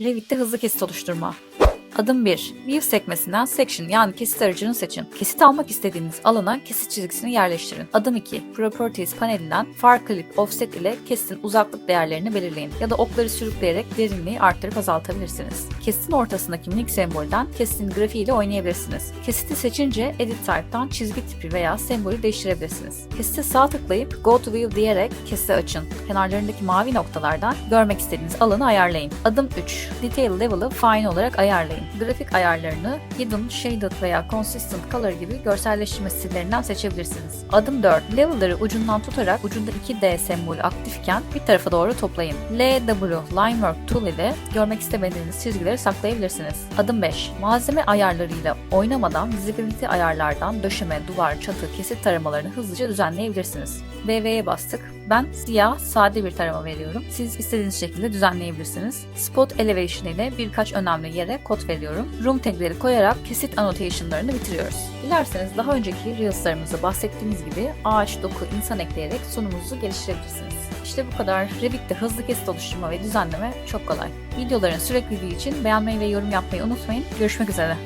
Revit'te hızlı kesit oluşturma. Adım 1. View sekmesinden Section yani kesit aracını seçin. Kesit almak istediğiniz alana kesit çizgisini yerleştirin. Adım 2. Properties panelinden Far Clip Offset ile kesitin uzaklık değerlerini belirleyin ya da okları sürükleyerek derinliği arttırıp azaltabilirsiniz. Kesitin ortasındaki minik sembolden kesitin grafiğiyle oynayabilirsiniz. Kesiti seçince Edit Type'dan çizgi tipi veya sembolü değiştirebilirsiniz. Kesite sağ tıklayıp Go to View diyerek kesiti açın. Kenarlarındaki mavi noktalardan görmek istediğiniz alanı ayarlayın. Adım 3. Detail Level'ı Fine olarak ayarlayın. Grafik ayarlarını Hidden, Shaded veya Consistent Color gibi görselleştirme stillerinden seçebilirsiniz. Adım 4. Level'ları ucundan tutarak ucunda 2D sembolü aktifken bir tarafa doğru toplayın. LW Linework Tool ile görmek istemediğiniz çizgileri saklayabilirsiniz. Adım 5. Malzeme ayarlarıyla oynamadan visibility ayarlardan döşeme, duvar, çatı, kesit taramalarını hızlıca düzenleyebilirsiniz. VV'ye bastık. Ben siyah, sade bir tarama veriyorum. Siz istediğiniz şekilde düzenleyebilirsiniz. Spot Elevation ile birkaç önemli yere kod veriyorum. Room tagleri koyarak kesit annotation'larını bitiriyoruz. Dilerseniz daha önceki Reels'larımızda bahsettiğimiz gibi ağaç, doku, insan ekleyerek sunumunuzu geliştirebilirsiniz. İşte bu kadar. Revit'te hızlı kesit oluşturma ve düzenleme çok kolay. Videoların sürekliliği için beğenmeyi ve yorum yapmayı unutmayın. Görüşmek üzere.